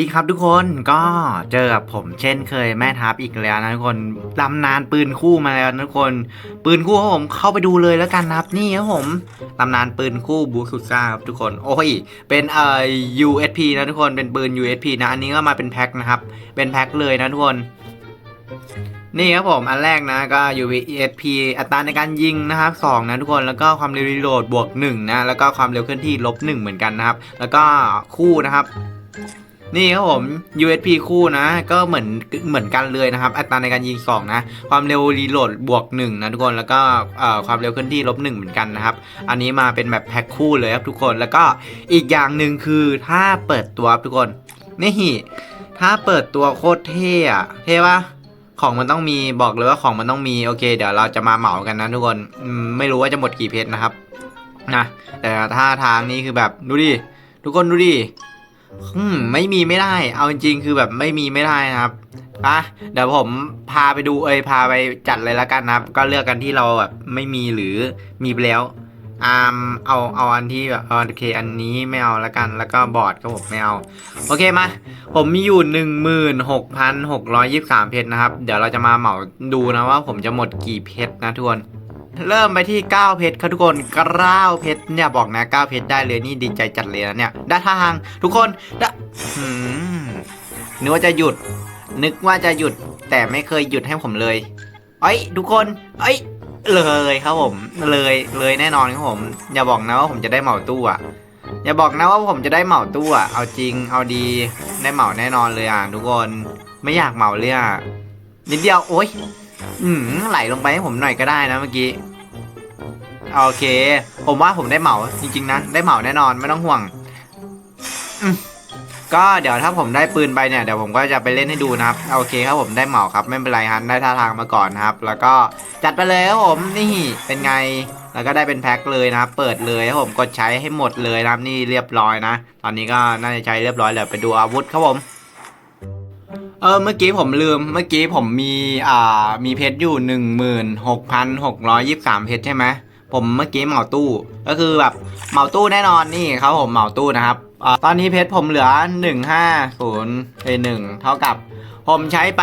สวัสดีครับทุกคนก็เจอกับผมเช่นเคยแม่ทัพอีกแล้วนะทุกคนตำนานปืนคู่มาแล้วนะทุกคน ปืนคู่ครับผมเข้าไปดูเลยแล้วกันนะครับนี่ครับผมตำนานปืนคู่บูสุซ่าครับทุกคนโอ้ยเป็นเอ่อ USP นะทุกคนเป็นปืน USP นะอันนี้ก็มาเป็นแพ็คนะครับเป็นแพ็คเลยนะทุกคน นี่ครับผมอันแรกนะก็ USP อัตราในการยิงนะครับ2นะทุกคนแล้วก็ความเร็วรีโหลดบวก1นะแล้วก็ความเร็วเคลื่อนที่ลบ1เหมือนกันนะครับแล้วก็คู่นะครับ นี่ครับผม USP คู่นะ ก็เหมือนเหมือนกันเลยนะครับ อัตราในการยิง2นะ ความเร็วรีโหลดบวก1นะทุกคนแล้วก็ความเร็วเคลื่อนที่ลบ1เหมือนกันนะครับ อันนี้มาเป็นแบบแพ็คคู่เลยครับทุกคนแล้วก็อีกอย่างหนึ่งคือถ้าเปิดตัวครับทุกคนนี่ถ้าเปิดตัวโคตรเท่อะเท่ปะของมันต้องมีบอกเลยว่าของมันต้องมีโอเค เดี๋ยวเราจะมาเหมากันนะทุกคนไม่รู้ว่าจะหมดกี่เพชรนะครับนะแต่ท่าทางนี้คือแบบดูดิทุกคนดูดิ อืมไม่มีไม่ได้ เอาจริงๆคือแบบไม่มีไม่ได้นะครับอะเดี๋ยวผมพาไปดูเอยพาไปจัดเลยละกันนะครับ ก็เลือกกันที่เราแบบไม่มีหรือมีไปแล้วอ่ามเอาเอาอันที่แบบโอเคอันนี้ไม่เอาละกันแล้วก็บอร์ดก็ผมไม่เอา โอเคมา ผมมีอยู่หนึ่งหมื่นหกพันหกร้อยยี่สิบสามเพชรนะครับ เดี๋ยวเราจะมาเหมาดูนะว่าผมจะหมดกี่เพชรนะทุกคน เริ่มไปที่9เพชรครับทุกคน9เพชรเนี่ยบอกนะ9เพชรได้เลยนี่ดีใจจัดเลยนะเนี่ยได้ทางทุกคนได้หนึกว่าจะหยุด นึกว่าจะหยุด แต่ไม่เคยหยุดให้ผมเลยเอ้ยทุกคนเอ้ยเลยครับผม เลยเลยแน่นอนครับผม อย่าบอกนะว่าผมจะได้เหมาตู้อะอย่าบอกนะว่าผมจะได้เหมาตู้อะเอาจริงเอาดีได้เหมาแน่นอนเลยอะทุกคนไม่อยากเหมาเลยอะนิดเดียวโอ๊ย อืมไหลลงไปให้ผมหน่อยก็ได้นะเมื่อกี้ โอเค ผมว่าผมได้เหมาจริงๆนะ ได้เหมาแน่นอนไม่ต้องห่วง ก็เดี๋ยวถ้าผมได้ปืนไปเนี่ยเดี๋ยวผมก็จะไปเล่นให้ดูนะครับ โอเคครับผมได้เหมาครับไม่เป็นไรฮะได้ท่าทางมาก่อนนะครับ แล้วก็จัดไปเลยครับผมนี่เป็นไงแล้วก็ได้เป็นแพ็คเลยนะครับเปิดเลยครับผมกดใช้ให้หมดเลยนะครับนี่เรียบร้อยนะ ตอนนี้ก็น่าจะใช้เรียบร้อยแล้วไปดูอาวุธครับผม เออเมื่อกี้ผมลืมเมื่อกี้ผมมีอ่ามีเพชรอยู่หนึ่งหมื่นหกพันหกร้อยยี่สามเพชรใช่ไหมผมเมื่อกี้เหมาตู้ก็คือแบบเหมาตู้แน่นอนนี่ครับผมเหมาตู้นะครับอ่าตอนนี้เพชรผมเหลือหนึ่งห้าศูนย์เอหนึ่งเท่ากับ ผมใช้ไป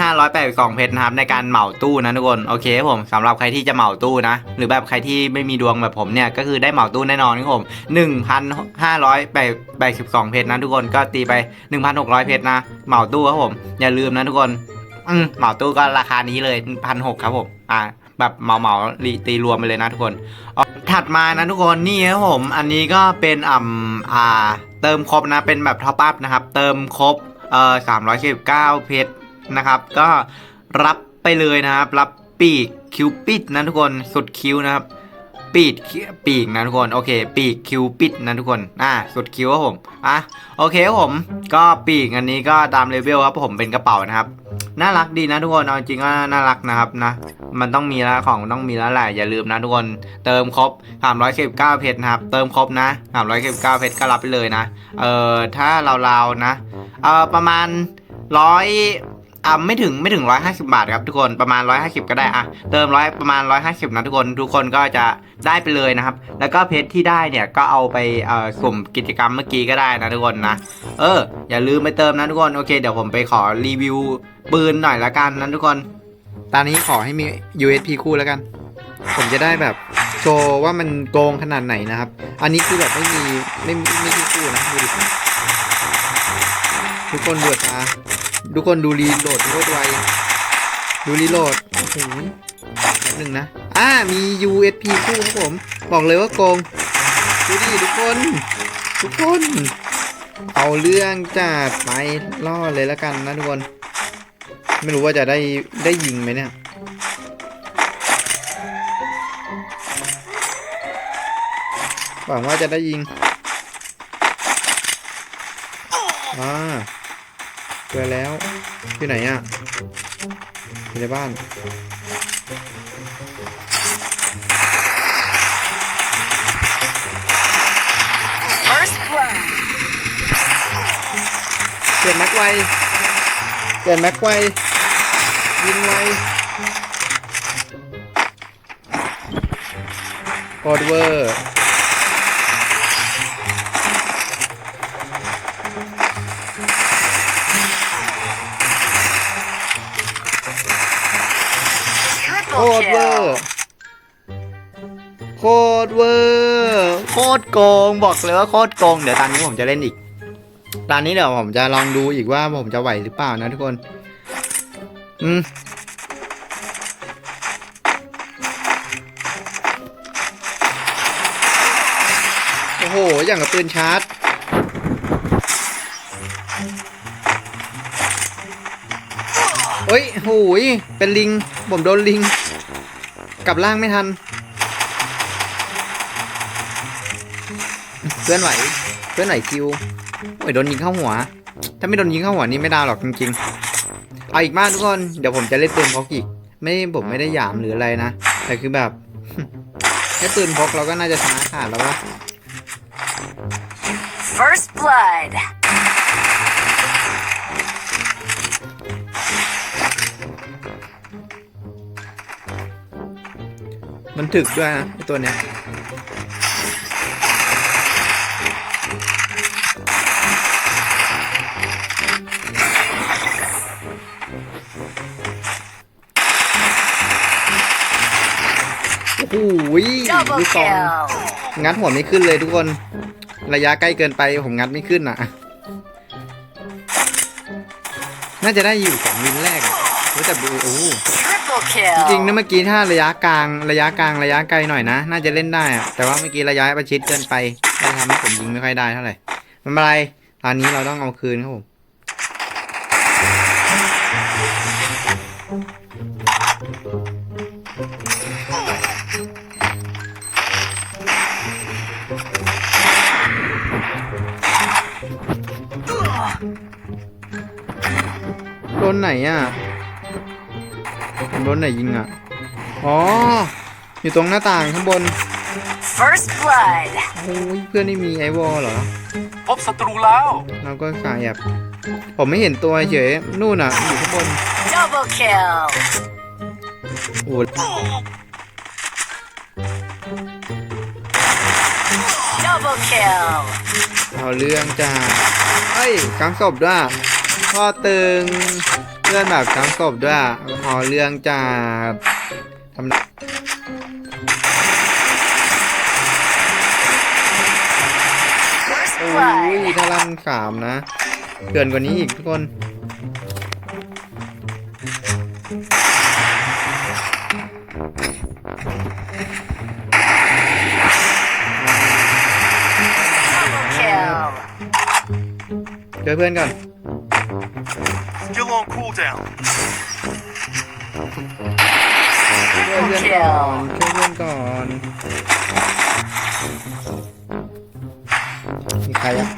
1,582 เพชรนะครับในการเหมาตู้นะทุกคนโอเคครับผมสำหรับใครที่จะเหมาตู้นะ หรือแบบใครที่ไม่มีดวงแบบผมเนี่ยก็คือได้เหมาตู้แน่นอนครับผม1,582เพชรนะทุกคนก็ตีไป 1,600 เพชรนะเหมาตู้ครับผมอย่าลืมนะทุกคนอืมเหมาตู้ก็ราคานี้เลย1,600ครับผมอ่าแบบเหมาเหมาตีรวมไปเลยนะทุกคน ถัดมานะทุกคนนี่ครับผม อันนี้ก็เป็นอ่ำอ่าเติมครบนะเป็นแบบท็อปอัพนะครับ เติมครบ เอ่อสามร้อยสิบเก้าเพชรนะครับ ก็รับไปเลยนะครับ รับปีกคิวปิดนะทุกคนสุดคิวนะครับ ปีกปีกนะทุกคนโอเค ปีกคิวปิดนะทุกคนอ่าสุดคิวครับผมอะโอเคครับผม ก็ปีกอันนี้ก็ตามเลเวลครับผมเป็นกระเป๋านะครับ น่ารักดีนะทุกคนเอาจริงก็น่ารักนะครับนะ มันต้องมีละของต้องมีละแหละอย่าลืมนะทุกคน เติมครบ319เพชรนะครับ เติมครบนะ319เพชรก็รับไปเลยนะ เออถ้าเราๆนะ เออประมาณร้อย อ่าไม่ถึงไม่ถึงร้อยห้าสิบาทครับทุกคนประมาณร้อยห้าสิบก็ได้อะเติมร้อยประมาณร้อยห้าสิบนะทุกคนทุกคนก็จะได้ไปเลยนะครับ แล้วก็เพชรที่ได้เนี่ยก็เอาไปเอ่อกลุ่มกิจกรรมเมื่อกี้ก็ได้นะทุกคนนะเออ อย่าลืมไปเติมนะทุกคนโอเคเดี๋ยวผมไปขอรีวิวปืนหน่อยละกันนะทุกคน ตอนนี้ขอให้มี USP คู่แล้วกัน ผมจะได้แบบโชว์ว่ามันโกงขนาดไหนนะครับ อันนี้คือแบบไม่มีไม่ไม่ไม่คู่นะดูดิทุกคนเดือดตา ทุกคนดูรีโหลดโคตรไวดูรีโหลดโอ้โหแป๊บหนึ่งนะ อ่า มี USP คู่ครับผม บอกเลยว่าโกง ดูดิทุกคน ทุกคน เอาเรื่องจัดไปล่อเลยแล้วกันนะทุกคน ไม่รู้ว่าจะได้ได้ยิงไหมเนี่ยหวังว่าจะได้ยิง อ่า เจอแล้วที่ไหนอะอยู่ในบ้าน First blood. เปลี่ยนแม็กไวเปลี่ยนแม็กไวยิงไวโคตรเวอร์ ตรเวอร์โคตรเวอร์โคตรโกงบอกเลยว่าโคตรโกงเดี๋ยวตอนนี้ผมจะเล่นอีกตอนนี้เดี๋ยวผมจะลองดูอีกว่าผมจะไหวหรือเปล่านะทุกคน อืมโอ้โห อย่างกับปืนชาร์จเฮ้ยโหยเป็นลิง ผมโดนลิง กลับล่างไม่ทัน เพื่อนไหว เพื่อนไหวคิวโอ้ยโดนยิงเข้าหัว ถ้าไม่โดนยิงเข้าหัวนี่ไม่ได้หรอกจริงๆ เอาอีกมากทุกคน เดี๋ยวผมจะเล่นปืนพกอีก ไม่ผมไม่ได้หยามหรืออะไรนะ แต่คือแบบแค่ปืนพกเราก็น่าจะชนะขาดแล้ววะ First blood. มันถึกด้วยนะไอตัวเนี้ยโอ้โหลู Double กซอง kill. งัดหัวไม่ขึ้นเลยทุกคน ระยะใกล้เกินไปผมงัดไม่ขึ้นอะ น่าจะได้อยู่สองวินแรกอะเฮ้ยแต่ดูโอ้โห Triple จริงๆ kill. นะเมื่อกี้ถ้าระยะกลางระยะกลางระยะไกลหน่อยนะ น่าจะเล่นได้อะแต่ว่าเมื่อกี้ระยะประชิดเกินไปได้ทำให้ผมยิงไม่ค่อยได้เท่าไหร่ไมันเป็นไรตอนนี้เราต้องเอาคืนครับผมโดนไหนอะผม โดนไหนยิงอะ อ๋อ อยู่ตรงหน้าต่างข้างบน First blood. โอ้ยเพื่อนนี่มีไอวอลเหรอ พบศัตรูแล้ว เราก็ขายแอบผมไม่เห็นตัวเฉย นู่นอะ อยู่ข้างบน Double kill. โอ้ Double kill. เอาเรื่องจ้าเอ้ยกลางศพด้วยพ่อตึง เพื่อนแบบกลางศพด้วยเอาเรื่องจ้าทำ First โอ้ย blood. ถ้าลั่นสามนะเกินกว่านี้อีกทุกคน Double kill. เจอเพื่อนก่อน Still on cooldown ช่วยเพื่อนก่อนช่วยเพื่อนก่อนมีใครอะ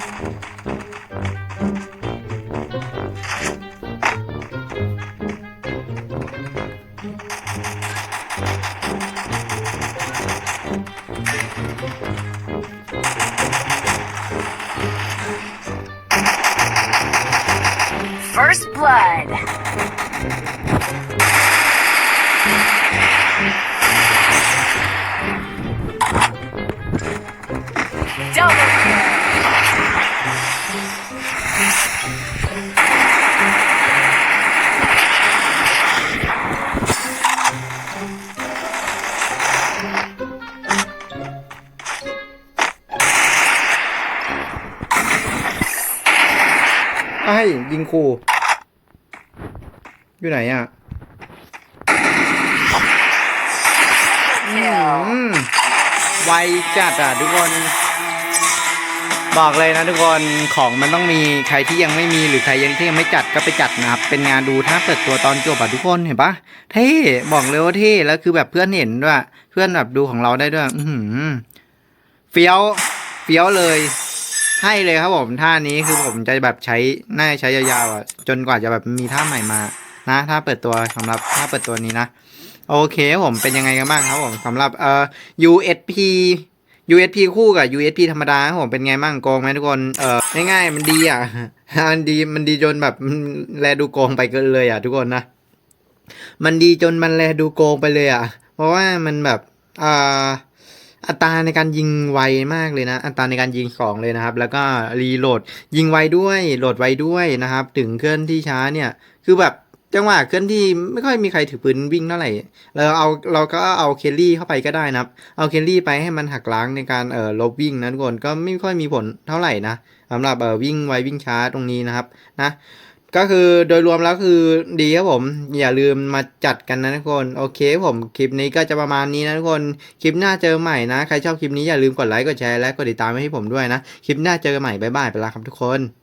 ไอ้ยิงคูอยู่ไหนอะอืมไวจัดอะทุกคน บอกเลยนะทุกคนของมันต้องมีใครที่ยังไม่มีหรือใครยังที่ยังไม่จัดก็ไปจัดนะครับ เป็นงานดูถ้าเปิดตัวตอนจบอะทุกคนเห็นปะเท่บอกเลยว่าเท่แล้วคือแบบเพื่อนเห็นด้วย เพื่อนแบบดูของเราได้ด้วย อืเฟี้ยว เฟี้ยวเลย ให้เลยครับผมท่านี้คือผมจะแบบใช้น่าจะใช้ยาวๆอะจนกว่าจะแบบมีท่าใหม่มานะถ้าเปิดตัวสำหรับถ้าเปิดตัวนี้นะ โอเคผมเป็นยังไงกันบ้างครับผมสำหรับเอ่อ USP USP คู่กับ USP ธรรมดาครับผมเป็นไงบ้างโกงไหมทุกคนเออง่ายๆมันดีอะมันดีมันดีจนแบบมันแลดูโกงไปเกินเลยอะทุกคนนะ มันดีจนมันแลดูโกงไปเลยอะ เพราะว่ามันแบบอ่า อัตราในการยิงไวมากเลยนะ อัตราในการยิงของเลยนะครับ แล้วก็รีโหลดยิงไวด้วยโหลดไวด้วยนะครับ ถึงเคลื่อนที่ช้าเนี่ย คือแบบจังหวะเคลื่อนที่ไม่ค่อยมีใครถือปืนวิ่งเท่าไหร่เราเอาเราก็เอาเคลลี่เข้าไปก็ได้นะครับ เอาเคลลี่ไปให้มันหักล้างในการเอ่อลบวิ่งนะทุกคนก็ไม่ค่อยมีผลเท่าไหร่นะสำหรับเอ่อวิ่งไววิ่งช้าตรงนี้นะครับนะ ก็คือโดยรวมแล้วคือดีครับผม อย่าลืมมาจัดกันนะทุกคน โอเคผมคลิปนี้ก็จะประมาณนี้นะทุกคน คลิปหน้าเจอใหม่นะ ใครชอบคลิปนี้อย่าลืมกดไลค์กดแชร์และกดติดตามให้ผมด้วยนะ คลิปหน้าเจอกันใหม่บ๊ายบายไปลาครับทุกคน